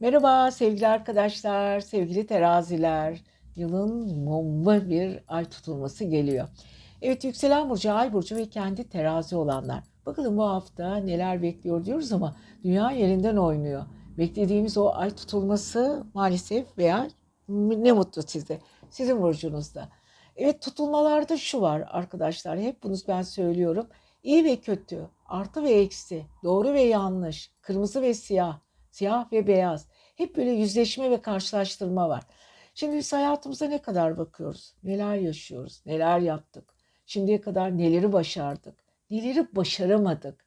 Merhaba sevgili arkadaşlar, sevgili teraziler. Yılın bomba bir ay tutulması geliyor. Evet yükselen burcu, ay burcu ve kendi terazi olanlar. Bakalım bu hafta neler bekliyor diyoruz ama dünya yerinden oynuyor. Beklediğimiz o ay tutulması maalesef veya ne mutlu size, sizin burcunuzda. Evet tutulmalarda şu var arkadaşlar, hep bunu ben söylüyorum. İyi ve kötü, artı ve eksi, doğru ve yanlış, kırmızı ve siyah, siyah ve beyaz. Hep böyle yüzleşme ve karşılaştırma var. Şimdi biz hayatımıza ne kadar bakıyoruz? Neler yaşıyoruz? Neler yaptık? Şimdiye kadar neleri başardık? Neleri başaramadık?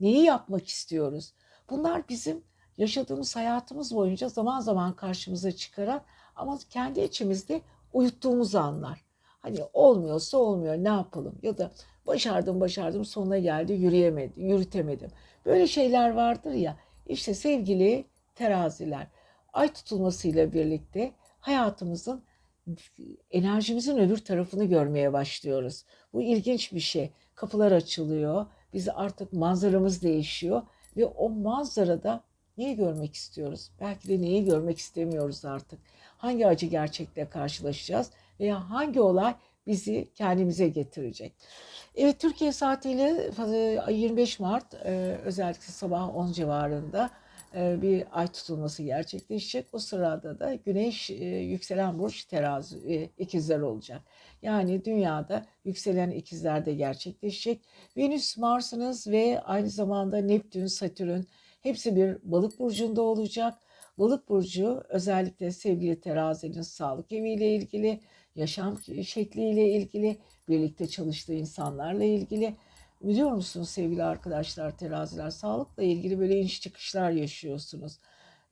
Neyi yapmak istiyoruz? Bunlar bizim yaşadığımız hayatımız boyunca zaman zaman karşımıza çıkaran ama kendi içimizde uyuttuğumuz anlar. Hani olmuyorsa olmuyor ne yapalım ya da başardım başardım sonuna geldi yürüyemedim yürütemedim. Böyle şeyler vardır ya işte sevgili teraziler ay tutulmasıyla birlikte hayatımızın enerjimizin öbür tarafını görmeye başlıyoruz. Bu ilginç bir şey. Kapılar açılıyor. Biz artık manzaramız değişiyor ve o manzarada neyi görmek istiyoruz? Belki de neyi görmek istemiyoruz artık. Hangi acı gerçekle karşılaşacağız veya hangi olay bizi kendimize getirecek? Evet Türkiye saatiyle 25 Mart özellikle sabah 10 civarında bir ay tutulması gerçekleşecek. O sırada da Güneş yükselen burç terazi ikizler olacak. Yani dünyada yükselen ikizler de gerçekleşecek. Venüs, Mars'ınız ve aynı zamanda Neptün, Satürn hepsi bir balık burcunda olacak. Balık burcu özellikle sevgili terazinin sağlık eviyle ilgili, yaşam şekliyle ilgili, birlikte çalıştığı insanlarla ilgili Biliyor musunuz sevgili arkadaşlar teraziler sağlıkla ilgili böyle iniş çıkışlar yaşıyorsunuz.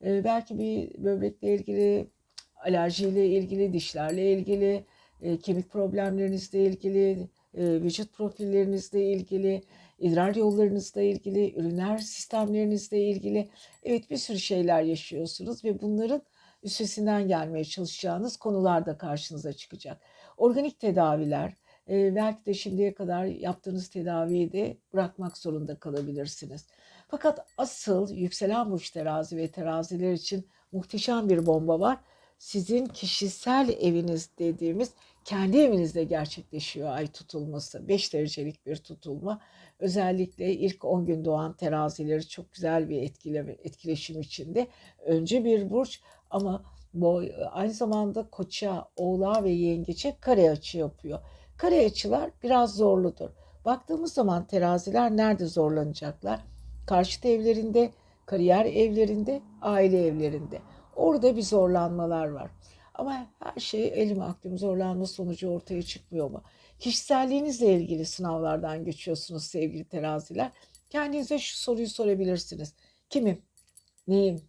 Ee, belki bir böbrekle ilgili, alerjiyle ilgili, dişlerle ilgili, e, kemik problemlerinizle ilgili, e, vücut profillerinizle ilgili, idrar yollarınızla ilgili, ürünler sistemlerinizle ilgili. Evet bir sürü şeyler yaşıyorsunuz ve bunların üstesinden gelmeye çalışacağınız konular da karşınıza çıkacak. Organik tedaviler, e, belki de şimdiye kadar yaptığınız tedaviyi de bırakmak zorunda kalabilirsiniz. Fakat asıl yükselen burç terazi ve teraziler için muhteşem bir bomba var. Sizin kişisel eviniz dediğimiz kendi evinizde gerçekleşiyor ay tutulması. 5 derecelik bir tutulma. Özellikle ilk 10 gün doğan terazileri çok güzel bir etkileme, etkileşim içinde. Önce bir burç ama bu aynı zamanda koça, oğlağa ve yengeçe kare açı yapıyor. Kare açılar biraz zorludur. Baktığımız zaman teraziler nerede zorlanacaklar? Karşıt evlerinde, kariyer evlerinde, aile evlerinde. Orada bir zorlanmalar var. Ama her şey elim aklım zorlanma sonucu ortaya çıkmıyor mu? Kişiselliğinizle ilgili sınavlardan geçiyorsunuz sevgili teraziler. Kendinize şu soruyu sorabilirsiniz. Kimim? Neyim?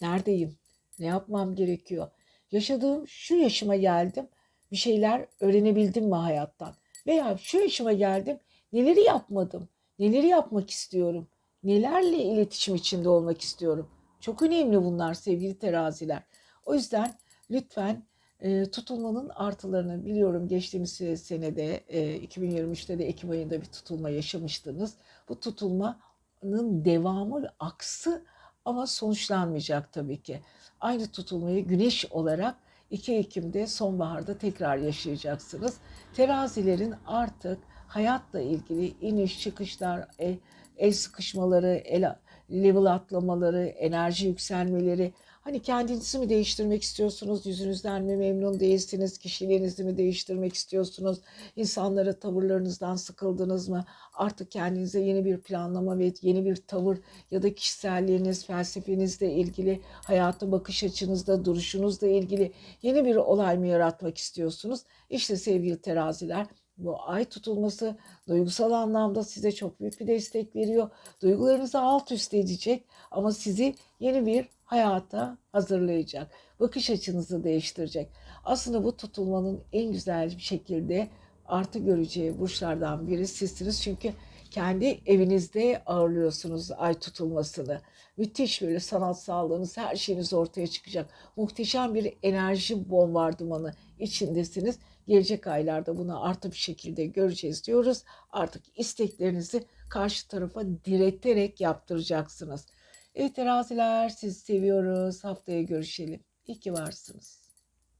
Neredeyim? Ne yapmam gerekiyor? Yaşadığım şu yaşıma geldim bir şeyler öğrenebildim mi hayattan? Veya şu yaşıma geldim, neleri yapmadım? Neleri yapmak istiyorum? Nelerle iletişim içinde olmak istiyorum? Çok önemli bunlar sevgili teraziler. O yüzden lütfen e, tutulmanın artılarını biliyorum geçtiğimiz senede e, 2023'te de Ekim ayında bir tutulma yaşamıştınız. Bu tutulmanın devamı aksı ama sonuçlanmayacak tabii ki. Aynı tutulmayı güneş olarak 2 Ekim'de sonbaharda tekrar yaşayacaksınız. Terazilerin artık hayatla ilgili iniş çıkışlar, el, el sıkışmaları, el, level atlamaları, enerji yükselmeleri, Hani kendinizi mi değiştirmek istiyorsunuz? Yüzünüzden mi memnun değilsiniz? Kişiliğinizi mi değiştirmek istiyorsunuz? İnsanlara tavırlarınızdan sıkıldınız mı? Artık kendinize yeni bir planlama ve yeni bir tavır ya da kişiselliğiniz, felsefenizle ilgili, hayata bakış açınızda, duruşunuzla ilgili yeni bir olay mı yaratmak istiyorsunuz? İşte sevgili teraziler bu ay tutulması duygusal anlamda size çok büyük bir destek veriyor. Duygularınızı alt üst edecek ama sizi yeni bir hayata hazırlayacak. Bakış açınızı değiştirecek. Aslında bu tutulmanın en güzel bir şekilde artı göreceği burçlardan biri sizsiniz. Çünkü kendi evinizde ağırlıyorsunuz ay tutulmasını. Müthiş böyle sanatsallığınız, her şeyiniz ortaya çıkacak. Muhteşem bir enerji bombardımanı içindesiniz. Gelecek aylarda bunu artı bir şekilde göreceğiz diyoruz. Artık isteklerinizi karşı tarafa direterek yaptıracaksınız. Evet teraziler sizi seviyoruz. Haftaya görüşelim. İyi ki varsınız.